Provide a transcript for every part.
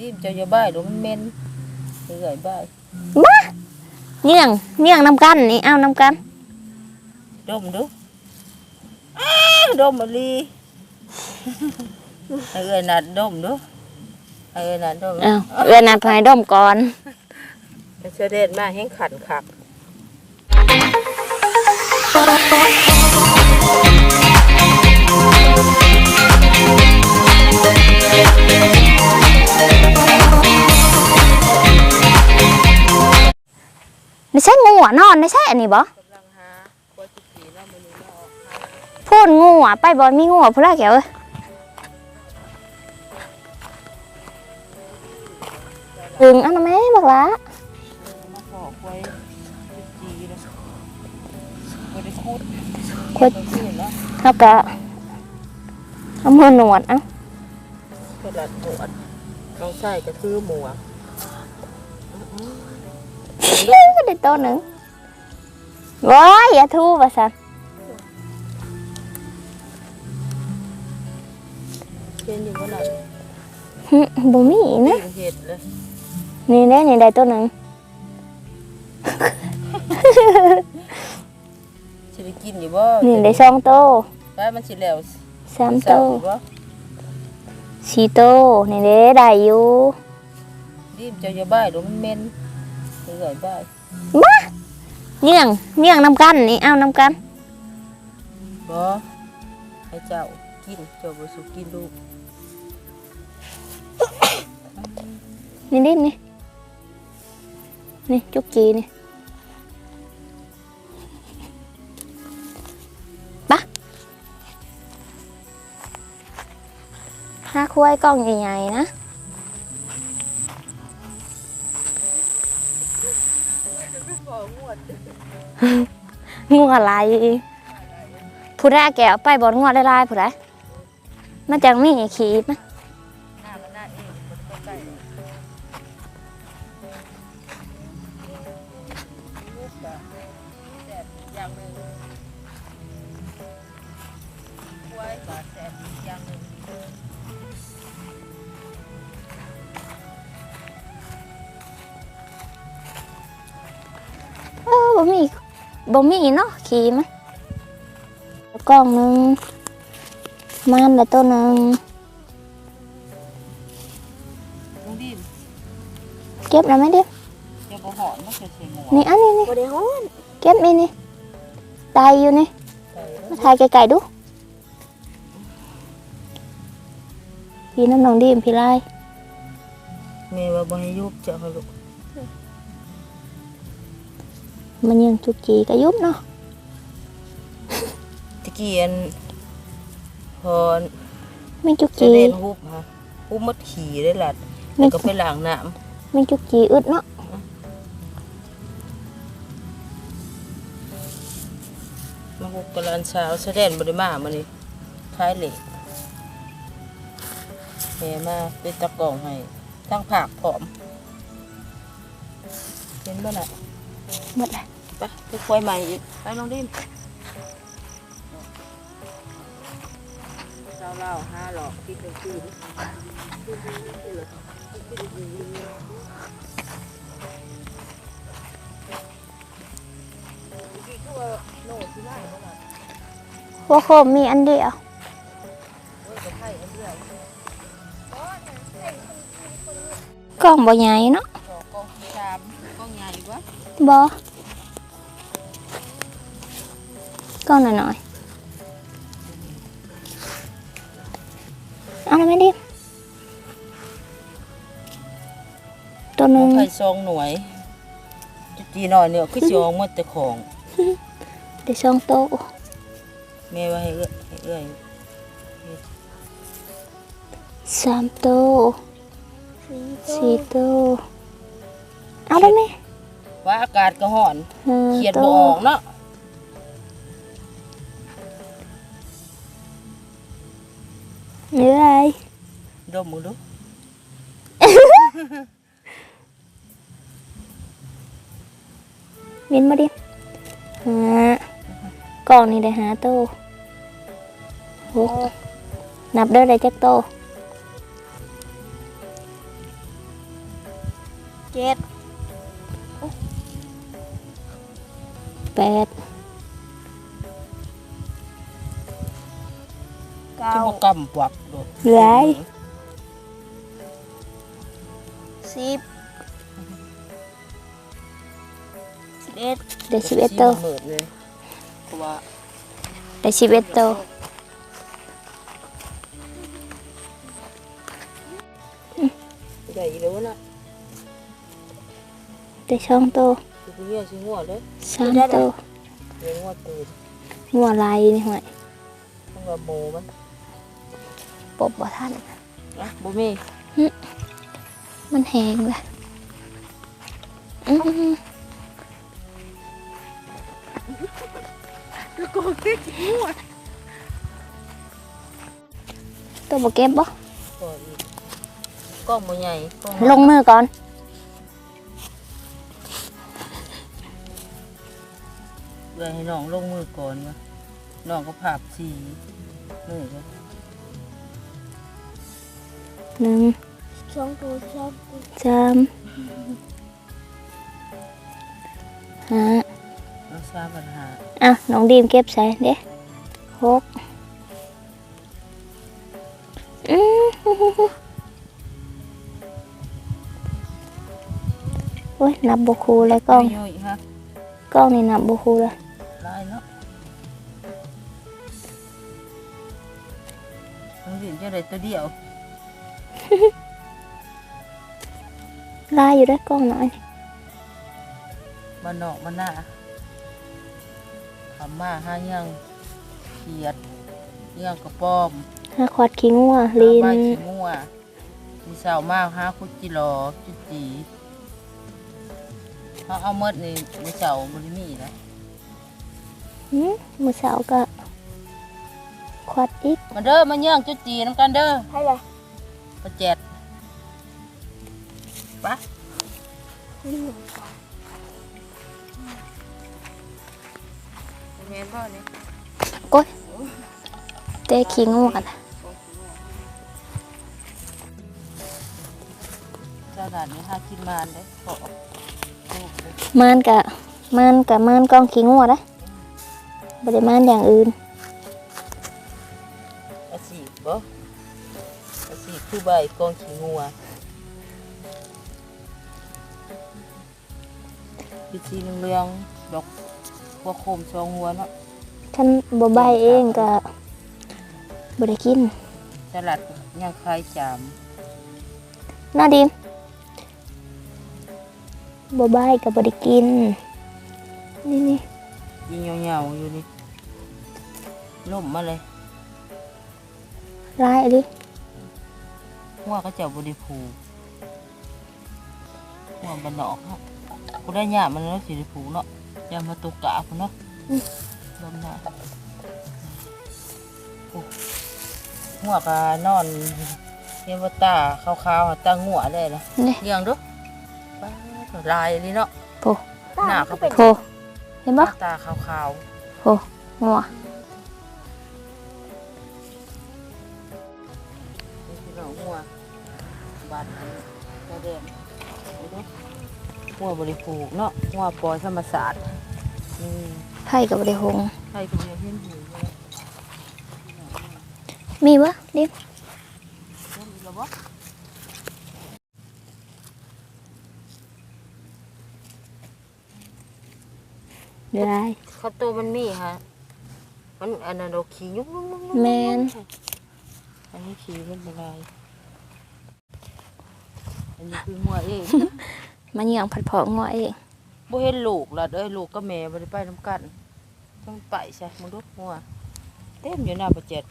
รีบเจ้าอย่าบ้ายดูมันเหม็นเอื่อยบ้ายมาเนื่องเนื่องนำกันนี่เอานำกันดมดูอ้าวดมมาลีเอื่อยนัดดมดูเอื่อยนัดดมเอาเวลาพายดมก่อนเสด็จมาแห้งขันขักไม่ใช่งูอะนอนไม่ใช่อันนี้บ่กำลังหาควายสีแล้วมันนี่เนาะพูดงูอะไปบ่มีงูอะพุ่นละแกวเอ้ยถึงเอันนั้นไหมบักละมาขอควายสีเลยควายได้คุดคุดสีเนาะแล้วก็เอามือหนวดเอะกระดาษหนวด ต้องใส่กระทือหมัวกได้ตัวหนึ่งว้ายอย่าทูบะสันเป็นอยู่ว่าน่ะหึบ่มีนะเห็ดเลยนี่แน่นี่ได้ตัวหนึ่งสิได้กินอยู่บ่นี่ได้สองโตวได้มันสิแล้วสามโต เศร้าวอยู่บ่สี่โตวนี่เด้ได้อยู่รีบเจ้าอย่าบ้ายดูมันเหม็นเอื่อยบ้ายมาเนื่องเนื่องนำกันนี่เอานำกันบ่ให้เจ้ากินเจ้าบ่สุกินลูกนี่ดินี่นี่จุกจีนี่ หาคุ้ยกล้องใหญ่ๆนะงัวลายผู้ใดแกเอาไปบอลงัวได้ลายผู้ใดมันจังมีขีดน บ่มีบ่มีเนาะขีมันกล้องหนึงมันละตัวหนึงลุงดิมเก็บแล้วไหมเด้อเจ้าบ่หอนมันจะเสียงหัวนี่อันนี้นี่บ่ได้หอนเก็บนี่นี่ตายอยู่นี่ใส่แล้วมาถ่ายไกลๆดูพี่น้ำน้องดีมพี่ไล่แม่ว่าบ่ให้ยุบเจ้าให้ลูก มันยังจุกจีกระยุบเนาะตะกี้อันพอไม่จุกจะจีเล่นฮุบฮะฮุบมัดขี่ได้หลัดไม่แล้วก็ไปล้างน้ำไม่จุกจีอึดเนาะมาฮุบกะลานเช้าแสดงบ่ได้มามื้อนี้คล้ายเหล็กแม่มาเป็นตะกร้องให้ทั้งผักพร้อมเห็นบ่น่ะ หมดละไปไปควายใหม่อีกไปน้องดิมเจ้าเล่าห้าหลอกที่เป็นคืนหัวโคมมีอันเดียวกล้องบ่ใหญ่เนาะ สองกองชามกองใหญ่ วะบ่กล้องหน่อยๆเอาแล้วไหมดิมตัวหนึ่งไข่ซองหน่วยจุดจีหน่อยเนี่ยคือซองหมดแต่ของเดี๋ยวสองโตะแม่ว่าให้เอื้อยให้เอื้อยสามโตะสี่ ว่าอากาศก็ร้อนห้าเขียนโตบ่ออกเนาะเหนื่อยดมมึงดูมินมาดิหากล่องนี่ได้หาโตะหกนับเด้อได้จักโตะเจ็ด แปดเก้าจะมากำปวักโดดหลายสิบสิบ เอ็ดได้สิบเอ็ดตัวหมื่นเลยเพราะว่าได้สิบเอ็ดตัวใหญ่แล้วนะได้ช่องตัวคือเงี้ยชิงัวเลยสามตัวเลี้ยงงัวตื่นหัวลายนี่ห่วยต้องกับโมมันปบบ่ทันนะบ่มีมันแหงเลยอื้อหือแล้วก็เก็บงัวตัวบ่เก็บบ่ก็อีกกล้องบ่ใหญ่กล้องลงมือก่อน เลยให้น้องลงมือก่อนวะน้องก็ภาพสีมือก็หนึ่งสองตัวสองตัวสามห้ารักษาปัญหาอะน้องดีมเก็บใส่เด้หกอือหือหือหือโอ้ยนับบ่คูเลยกล้องไม่ย่อยฮะกล้องนี่นับบ่คูเลย จะได้ตัวเดียวลายอยู่ได้กล้องหน้อยมันนอกมันหน้าขำมาห้ายังเขียดเงี้ยงกระป้อมห้าขวดขี้งัวลินใบขี้งัวมีสาวมากห้าคุจิรอจุจีเขาเอาเมดในี่ในเสาบริมีนะมมือเสาร์ก็ ขวดอีกมาเด้อมาเยี่ยงจุดจีน้ำกันเด้อให้เลยประเจ็ดปะเห็นบ่เนี่ยเตะขี้งัวกันเจ้าหน้านี้หากินมานเด้อขอลูกเด้อมานกะมานกะมานกล้องขี้งัวได้บ่ได้มานอย่างอื่นอาชีพ บ่อาชีพคือใบกองขี้งัวพิธีเรื่องๆดอกบัวโคมสองหัวเนาะท่านบ่ใบเองก็บ่ได้กินสลัดย่างคลายจามน่าดีมบ่ใบก็บ่ได้กิน นี่นี่ยิงเหงาๆอยู่นี่ล่มมาเลย ร้ายอะดิหัวก็เจ้าบไดิผูหัวบันนอกเนาะกูได้หยามันแล้วสิได้ผูเนาะอยามาตุกกะพุ่นเนาะลมหน้าโอ้หัวก็นอนเห็นว่าตาขาวๆตางัวเลยนะนี่เลี้ยงเดูป้าดลายเลยเนาะโอ้หน้าเขาเป็นโหเห็นบ่ตาขาวโอ้งัว กระเด็นดูดูหัวบริผูกเนาะหัวปล่อยธรรมศาสตร์อืมไผ่ก็บ่ได้หงใครก็เรียนเห็นหูเลยมีบ่ดิมเห็นอีกแล้วบ่ร้ายข้าวต้มมันมีฮะมันอันนั้นเราขี่ยุกยุกยุกยุกแม่น อันนี้ขี่มันเป็นไร อันนี้คือหัวเองมันเหยียงผัดเผาะงัวเองบ่เห็นลูกล่ะเด้ยลูกกับแม่บ่ได้ไปนํกันต้องไปใช่มึงดูหัวเต็มอยู่หน้าประเจ็ด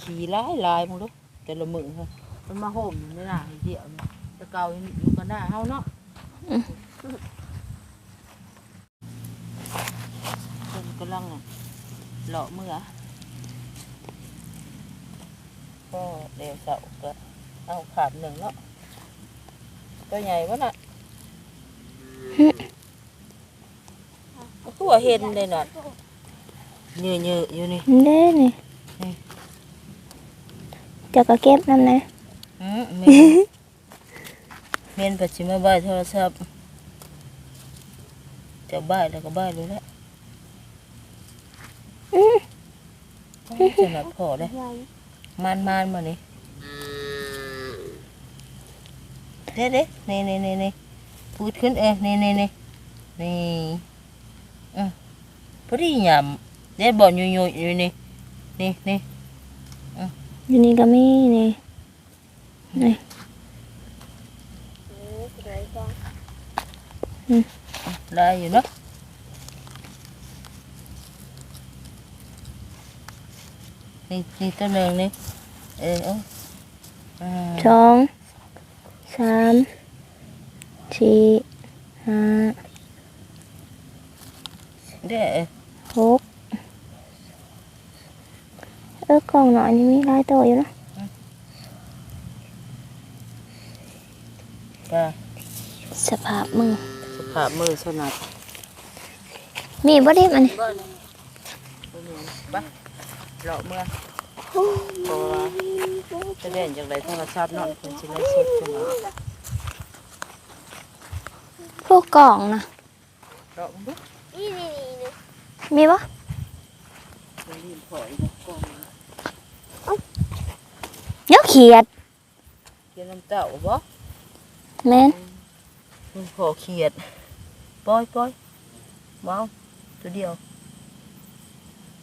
ขี่หลายหลายมึงดูแต่ละมึงฮะมันมาโฮมอยู่ในหน้าให้เดียวนี่แต่เก่าอยู่กันหน้าเฮาเนาะเพิ่นกำลังเลาะเมื่อก็เดี๋ยวเสาร์ก็เอาขาบหนึ่งเนาะ ตัวใหญ่วะน่ะตัวเห็นเลยน่ะเยอะเยอะๆอยู่นี่เด้นี่นี่เจะก็เก็บน้ำนะอืมแม่เมียนปัจฉิมาบ่ายโทรศัพท์จะบ่ายแล้วก็บ่ายเลยแหละจะหนัดพอเลยใหญ่มานมานมานี่ เด้เด้นี่นี่นี่นี่พูดขึ้นเองนี่นี่นี่นี่อืมพอดีหยำเด้บอลอยู่อยู่อยู่นี่นี่นี่อยู่นี่ก็มีนี่เออ สวยจังได้อยู่เนาะนี่นี่ตัวหนึ่งนี่เออเอาอ่าสองสามสี่ห้าเด้อหกเออกล่องหน่อยนี่มีหลายตัวอยู่เนาะป้าสภาพมือสภาพมือสนัดมีบ่ได้มันตัวหนึ่งป้าเลาะเมื่อ เพราะว่าจะเล่นอย่างไรโทรศัพท์นอนคนสิไลฟ์สดขึ้นมาพวกกล่องนะเลาะมันดูนี่นี่นี่มีบ่มันรีบพออีกกล้องเดี๋ยวเขียดเขียนน้ำเต้าบ่แม่นมันพอเขียดปล่อยปล่อยเมาตัวเดียว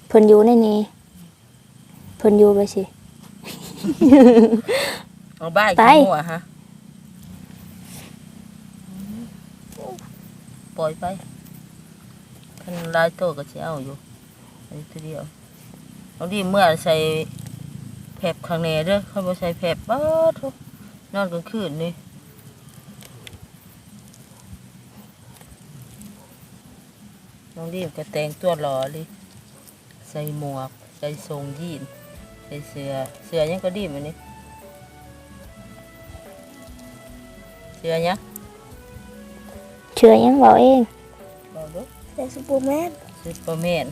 เพิ่นอยู่ในนี้ เพิ่นอยู่ไปสิ เอาบ้ายไปขี้หัวฮะปล่อยไปคันลายโตก็จะเอาอยู่อันนี้ตัวเดียวเอาดีเมื่อใส่แผบข้างในเด้อเขาบ่ใส่แผบบ้าทุกนอนกลางคืนนี่น้องดีมก็แต่งตัวหล่อเลยใส่หมวกใส่ทรงยีนใส่เสื้อเสื้อยังก็ดีมันนี่เสื้อยังเชื่อยังบอกเองบอกดูแต่ซูเปอร์แมนซูเปอร์แมน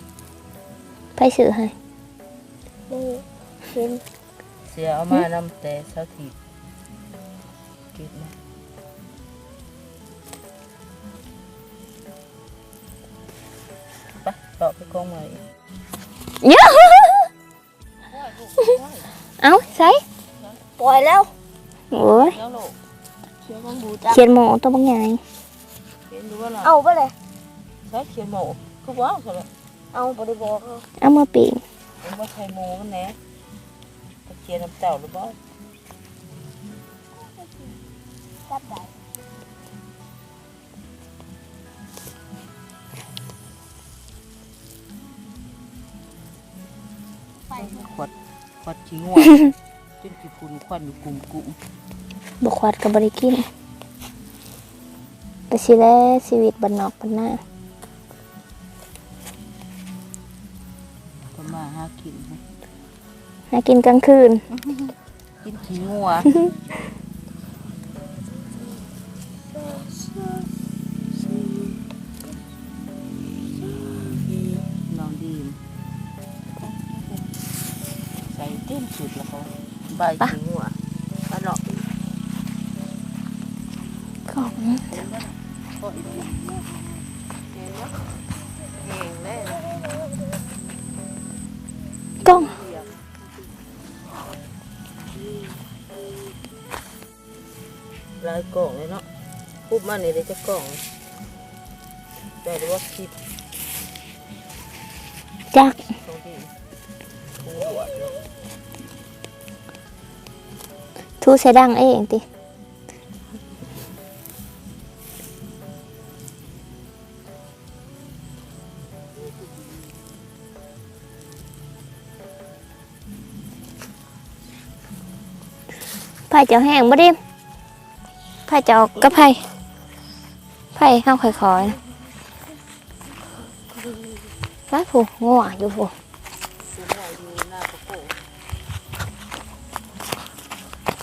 ไปซื้อให้นี่เห็นเสื้อเอามานำแต่เช้าทีเก็บมาไปต่อไปกองใหม่เยอะ เอาใส่ปล่อยแล้วโอ้ยแล้วลูกเขียนมันบูจับเขียนหมอตัวบางใหญ่เห็นดูว่าล่ะเอาไปเลยใช้เขียนหมูคือว้าวเขาเลยเอาบริบอกเอาเอามาปีกมันว่าใช้หมูมันแหน่ตะเกียนน้ำเต่าหรือเปล่าจับได้ขวดขว ดขี้งัวจนกี่คุณควันอยู่กลุ่มกลุ่มบกควัดกับบริกินแต่สิแลชีวิตบันนอกบันหน้าก็มาหากินห้หากินกลางคืน กินขี้งัว เขาใบขี้งัวมาหลอกของก็อีกทีเห็นไหมเห็นเลยกล้องลายกล่องเลยเนาะปุ๊บมาเนี่ยเดี๋ยวจะกล่องแต่ดูว่าคิดจัก ทูใส่ดังเองติไผ่เจ้าแห้งบ่ดิมไผ่เจ้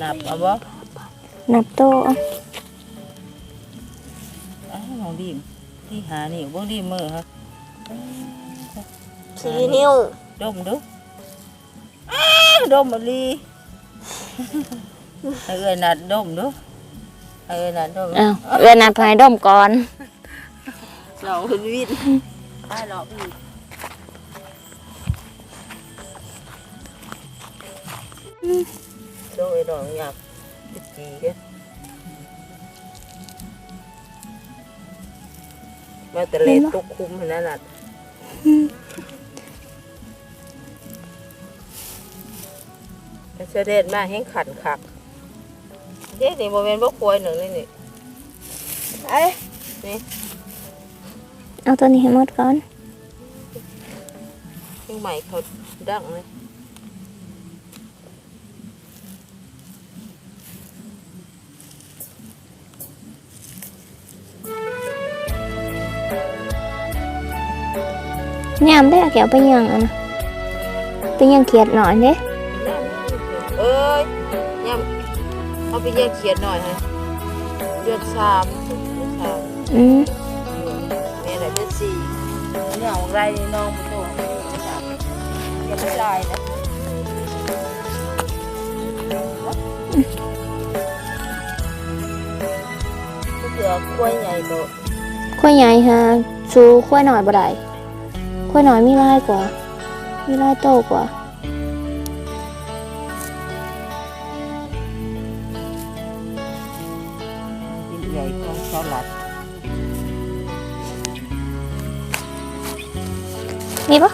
นับเอาบ่นับโตเอาอ้าวน้องดีมที่หานี่เบ่ดีมือฮะสี่นิ้วดมดูอ้าวดมมาลีให้เอ้ยนัดดมดูให้เอ้ยนัดดมอ้าวเวลาพายดมก่อนเราขึ้นวินได้หรอกพี่ โดยดอกหยับจิกจีเด้มาแต่เลตุกคุ้มเห็นนั่นน่ะเสด็จมาแห้งขันคักเด็กนี่โมเมนต์บ่ควรหนึ่งนี่นี่ไอ้เอาตัวนี้ให้หมดก่อนแห้งใหม่เขาดังเลย ยามได้แกวไปยังอะนะไปยังเขียดหน่อยเด้เอ้ยยังเอาไปแยกเขียนหน่อยฮะเดือนสามเดือนสามอืมแม่ไหนเดือนสี่เนี่ยของไรนี่น้องผู้โตจับอย่าไปลายนะก็เสือกล้วยใหญ่โตข้อยใหญ่ฮะชูข้อยหน่อยบ่ได้ ข้อยหน่อยมีลายกว่า มีลายโตกว่ายิ่งใหญ่ของชาวหลัด มีปะ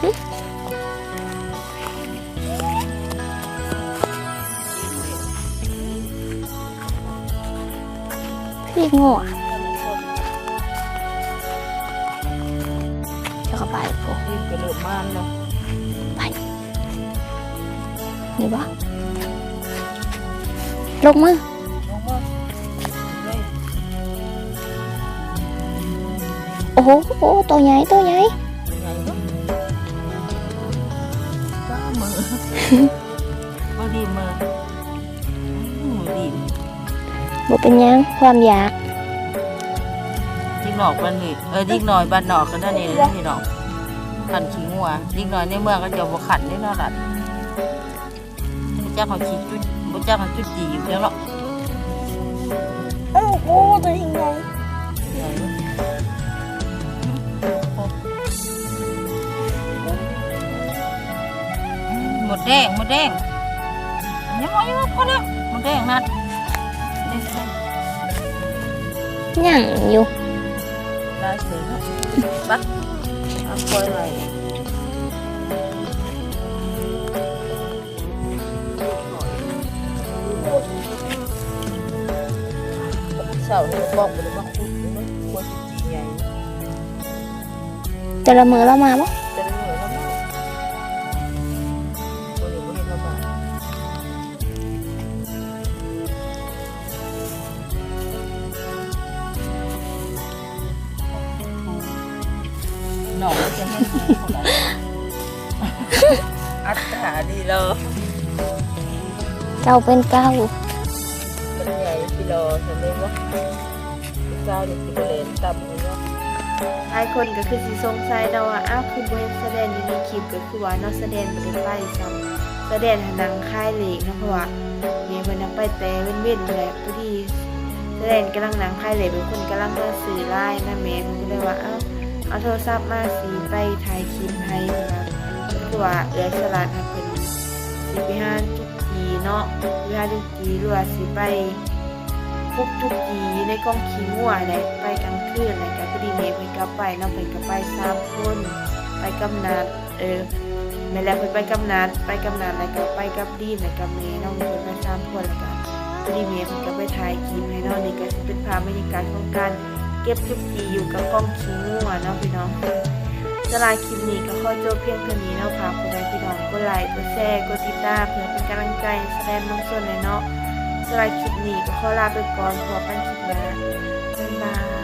หึพี่งัว ลงมือลงมาเลยโอ้โหโอ้โหตัวใหญ่ตัวใหญ่ใหญ่เนาะบ้ามือบ่ดีมืออืมดีบ่เป็นหยังความอยากดิ้งหนอกบ้านนี่เออดิ้งหน่อยบ้านนอกก็ได้นี่นะพี่น้องขันขี้งัวดิ้งหน่อยในเมืองก็จะบ่ขันได้เนาะล่ะบ่จักเขาขี้จุด บ่จักเขาจุดจีอยู่แล้วเนาะโอ้โหตัวยังไงหมด สร็จแล้วไปเอาปล่อยไว้เสาเนี่ยบอกไปเลยว่าคุดมันควรจะใหญ่แต่ละมือเรามาปะจะได้เหนื่อยแล้วมั้งคนอื่นไม่เห็นลำบากหนองจะให้ดีเท่าไหร่อัตราดีเลยเก้าเป็นเก้า มันใหญ่กิโลเห็นไหมวะเจ้าเนี่ยกิโลเลนต่ำเลยเนาะหลายคนก็คือสิสงสัยเนาะว่าอ้าวคือเห็นแสดงอยู่ในคลิปก็คือว่าเนาะแสดงบ่ได้ไปซ้ำแสดงให้หนังค่ายเหล็กนะเพราะว่าม่เพิ่นเอาไปแต่เว้นๆแหละพอดีแสดงกำลังหนังค่ายเหล็กเป็นคนกำลังมาสื่อไลน์นะแม่เพิ่นก็เลยว่าอ้าวเอาโทรศัพท์มาสิไปถ่ายคลิปให้นะก็คือว่าเอื้อสลัดให้เพิ่นสิไปหาจุก เนาะไปหาจุกจีหรือว่าสิไปพวกทุกทีในกล้องขี้งัวแหละไปกลางคืนอะไรกันพอดีเมย์เพิ่นก็ไปเนาะเพิ่นก็ไปสามคนไปกำนัดเออแม่แล้วเพิ่นไปกำนัดไปกำนัดแล้วก็ไปกับดีนแล้วก็เมย์เนาะเพิ่นไปสามคนแล้วก็พอดีเมย์เพิ่นก็ไปถ่ายคลิปให้เนาะนี่ก็สิเป็นภาพบรรยากาศของการเก็บทุกทีอยู่กับกล้องขี้งัวเนาะพี่น้องสลายคลิปนี้ก็ขอจบเพียงเท่านี้เนาะค่ะผู้ใดพี่น้อง กดไลค์กดแชร์กดติดตามเพื่อเป็นกำลังใจแสดงบางส่วนในอยเนาะสำหรับคลิปนี้ก็ขอลาไปก่อนพบกันคลิปหน้า